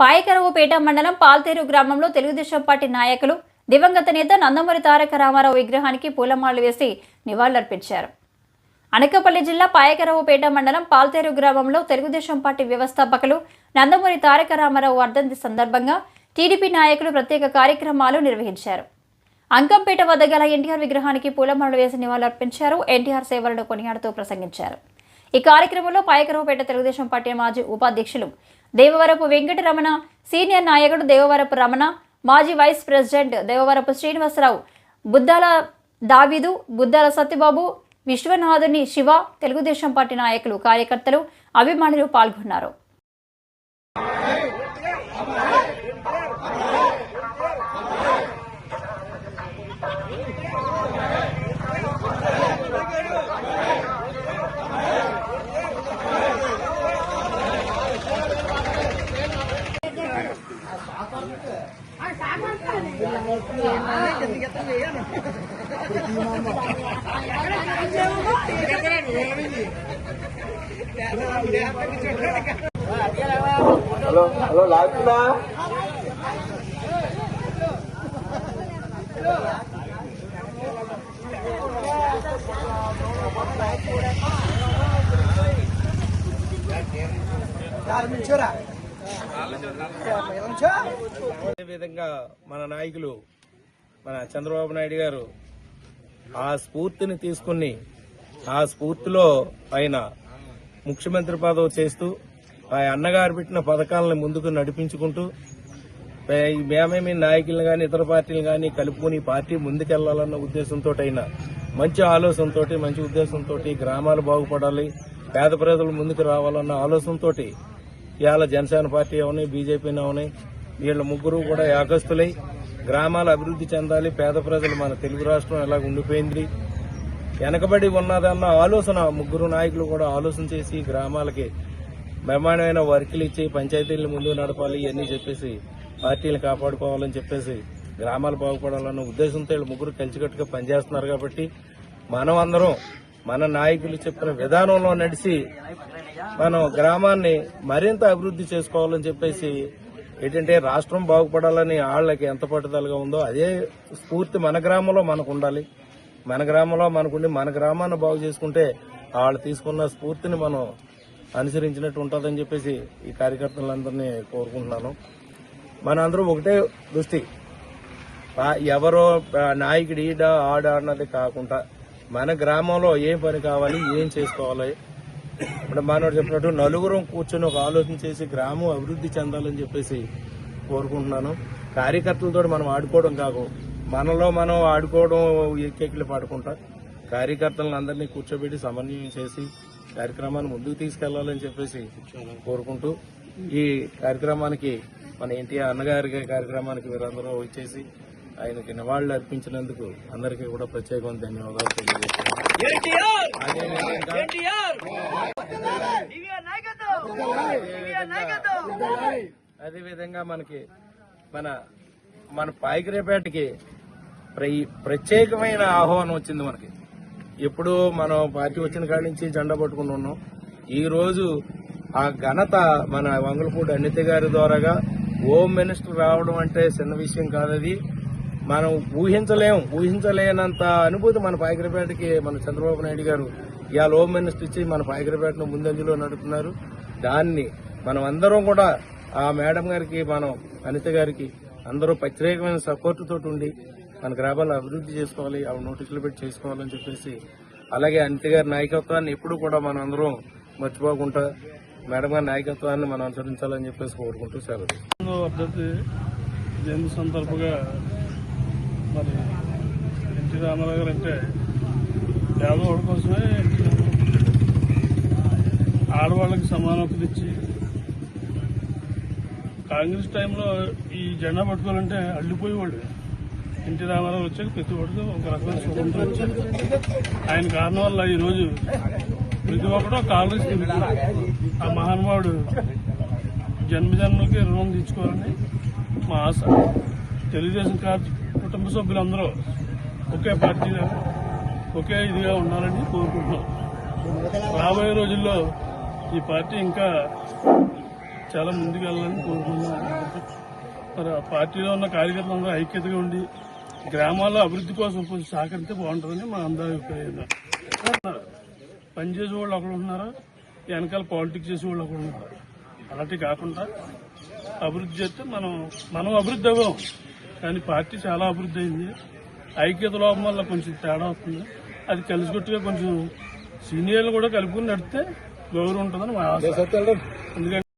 పాయకరవుపేట మండలం పాల్తేరు గ్రామంలో తెలుగుదేశం పార్టీ నాయకులు దివంగత నేత నందమూరి తారక రామారావు విగ్రహానికి పూలమాలలు వేసి నివాళులర్పించారు. అనకాపల్లి జిల్లా పాయకరావుపేట మండలం పాల్తేరు గ్రామంలో తెలుగుదేశం పార్టీ వ్యవస్థాపకులు నందమూరి తారక రామారావు వర్ధంతి సందర్భంగా టీడీపీ నాయకులు ప్రత్యేక కార్యక్రమాలు నిర్వహించారు. అంకంపేట వద్ద గల ఎన్టీఆర్ విగ్రహానికి పూలమాలలు వేసి నివాళులర్పించారు. ఎన్టీఆర్ సేవలను కొనియాడుతూ ప్రసంగించారు. ఈ కార్యక్రమంలో పాయకరావుపేట తెలుగుదేశం పార్టీ మాజీ ఉపాధ్యక్షులు దేవవరపు వెంకటరమణ సీనియర్ నాయకుడు దేవవరపు రమణ మాజీ vice president Devavarapu Srinivasarao Buddala Daveedu Buddala Satyababu Viswanathuni Siva Telugu Desam party నాయకులు కార్యకర్తలు అభిమానులు పాల్గొన్నారు. హలో హలో లాగుతుందా విధంగా మన నాయకులు మన చంద్రబాబు నాయుడు గారు ఆ స్ఫూర్తిని తీసుకుని ఆ స్ఫూర్తిలో ఆయన ముఖ్యమంత్రి పదవి చేస్తూ ఆ అన్నగారు పెట్టిన పథకాలను ముందుకు నడిపించుకుంటూ మేమే మేమేమి నాయకులను కానీ ఇతర పార్టీలు కానీ కలుపుకుని పార్టీ ముందుకెళ్ళాలన్న ఉద్దేశంతో అయినా మంచి ఆలోచనతో మంచి ఉద్దేశంతో గ్రామాలు బాగుపడాలి పేద ప్రజలు ముందుకు రావాలన్న ఆలోచనతో ఇవాళ జనసేన పార్టీ అవని బీజేపీని అవని వీళ్ళ ముగ్గురు కూడా యాకస్తులై గ్రామాలు అభివృద్ధి చెందాలి పేద ప్రజలు మన తెలుగు రాష్ట్రం ఎలా ఉండిపోయింది? వెనకబడి ఉన్నదన్న ఆలోచన ముగ్గురు నాయకులు కూడా ఆలోచన చేసి గ్రామాలకి బ్రహ్మాండమైన వర్కులు ఇచ్చి పంచాయతీలు ముందు నడపాలి ఇవన్నీ చెప్పేసి పార్టీలు కాపాడుకోవాలని చెప్పేసి గ్రామాలు బాగుపడాలన్న ఉద్దేశంతో వీళ్ళు ముగ్గురు కలిసికట్టుగా పనిచేస్తున్నారు కాబట్టి మనం అందరం మన నాయకులు చెప్పిన విధానంలో నడిచి మనం గ్రామాన్ని మరింత అభివృద్ధి చేసుకోవాలని చెప్పేసి ఏంటంటే రాష్ట్రం బాగుపడాలని వాళ్ళకి ఎంత పట్టుదలగా ఉందో అదే స్ఫూర్తి మన గ్రామంలో మనకు ఉండాలి. మన గ్రామంలో మనకుండి మన గ్రామాన్ని బాగు చేసుకుంటే వాళ్ళు తీసుకున్న స్ఫూర్తిని మనం అనుసరించినట్టు ఉంటుందని చెప్పేసి ఈ కార్యకర్తలందరినీ కోరుకుంటున్నాను. మనందరూ ఒకటే దృష్టి. ఎవరో నాయకుడు ఈడ ఆడ అన్నది కాకుండా మన గ్రామంలో ఏం పని కావాలి ఏం చేసుకోవాలి ఇప్పుడు మానవుడు చెప్పినట్టు నలుగురం కూర్చొని ఒక ఆలోచన చేసి గ్రామం అభివృద్ధి చెందాలని చెప్పేసి కోరుకుంటున్నాను. కార్యకర్తలతో మనం ఆడుకోవడం కాకు మనలో మనం ఆడుకోవడం ఎక్కెక్కిలు పాడుకుంటా. కార్యకర్తలను అందరినీ కూర్చోబెట్టి సమన్వయం చేసి కార్యక్రమాన్ని ముందుకు తీసుకెళ్ళాలని చెప్పేసి కోరుకుంటూ ఈ కార్యక్రమానికి మన ఎన్టీఆర్ అన్నగారి కార్యక్రమానికి వీరందరూ వచ్చేసి ఆయనకి నివాళులు అర్పించినందుకు అందరికీ కూడా ప్రత్యేకమైన ధన్యవాదాలు తెలియజేస్తున్నాను. అదేవిధంగా అదేవిధంగా మనకి మన మన పాయికరేపేటకి ప్ర- ప్రత్యేకమైన ఆహ్వానం వచ్చింది మనకి. ఎప్పుడు మనం పార్టీ వచ్చిన కాడి నుంచి జెండా పట్టుకుని ఉన్నాం. ఈ రోజు ఆ ఘనత మన వంగలపూడి అనిత గారి ద్వారాగా హోమ్ మినిస్టర్ రావడం అంటే చిన్న విషయం కాదు అది మనం ఊహించలేం ఊహించలేనంత అనుభూతి మన పాయకరపేటకి మన చంద్రబాబు నాయుడు గారు ఇవాళ హోమ్ మినిస్టర్ ఇచ్చి మన పాయకరపేటను ముందంజలో నడుపుతున్నారు. దాన్ని మనం అందరం కూడా ఆ మేడం గారికి మనం అనిత గారికి అందరూ ప్రత్యేకమైన సపోర్ట్ తోటి ఉండి మన గ్రామాలను అభివృద్ధి చేసుకోవాలి ఆ నోటీసులు పెట్టి చేసుకోవాలని చెప్పేసి అలాగే అనిత గారి నాయకత్వాన్ని ఎప్పుడు కూడా మనం అందరం మర్చిపోకుండా మేడం గారి నాయకత్వాన్ని మనం అనుసరించాలని చెప్పేసి కోరుకుంటూ సెలవు. ఎనిమిదో జయంతి సందర్భంగా మరి ఎన్టీ రామారావు గారు అంటే పేదవాడి కోసమే ఎన్టీ ఆడవాళ్ళకి సమానత ఇచ్చి కాంగ్రెస్ టైంలో ఈ జెండా పట్టుకోవాలంటే అల్లిపోయేవాళ్ళు ఎన్టీ రామారావు వచ్చాక ప్రతి ఒక్కరికి ఒక రకమైన స్వతంత్రం వచ్చింది ఆయన కారణం వల్ల ఈరోజు ప్రతి ఒక్కడో కాంగ్రెస్ ఆ మహానుభావుడు జన్మజన్మకి రుణం తీర్చుకోవాలని మా ఆశ. తెలుగుదేశం కార్డు కుటుంబ సభ్యులందరూ ఒకే పార్టీ ఒకే ఇదిగా ఉండాలని కోరుకుంటున్నాం. రాబోయే రోజుల్లో ఈ పార్టీ ఇంకా చాలా ముందుకు వెళ్ళాలని కోరుకుంటున్నాం. మరి పార్టీలో ఉన్న కార్యకర్తలందరూ ఐక్యతగా ఉండి గ్రామాల్లో అభివృద్ధి కోసం కొంచెం సహకరిస్తే బాగుంటుందని మా అందరి అభిప్రాయం. పనిచేసే వాళ్ళు ఒకరు ఉన్నారు వెనకాల పాలిటిక్స్ చేసే వాళ్ళు ఒకరు ఉన్నారు అలాంటివి కాకుండా అభివృద్ధి చేస్తే మనం మనం అభివృద్ధి అవ్వం. కానీ పార్టీ చాలా అభివృద్ధి అయింది. ఐక్యత లోపం వల్ల కొంచెం తేడా వస్తుంది. అది కలిసికట్టుగా కొంచెం సీనియర్లు కూడా కలుపుకుని నడిస్తే గౌరవం ఉంటుందని మా ఆశ. ఎందుకంటే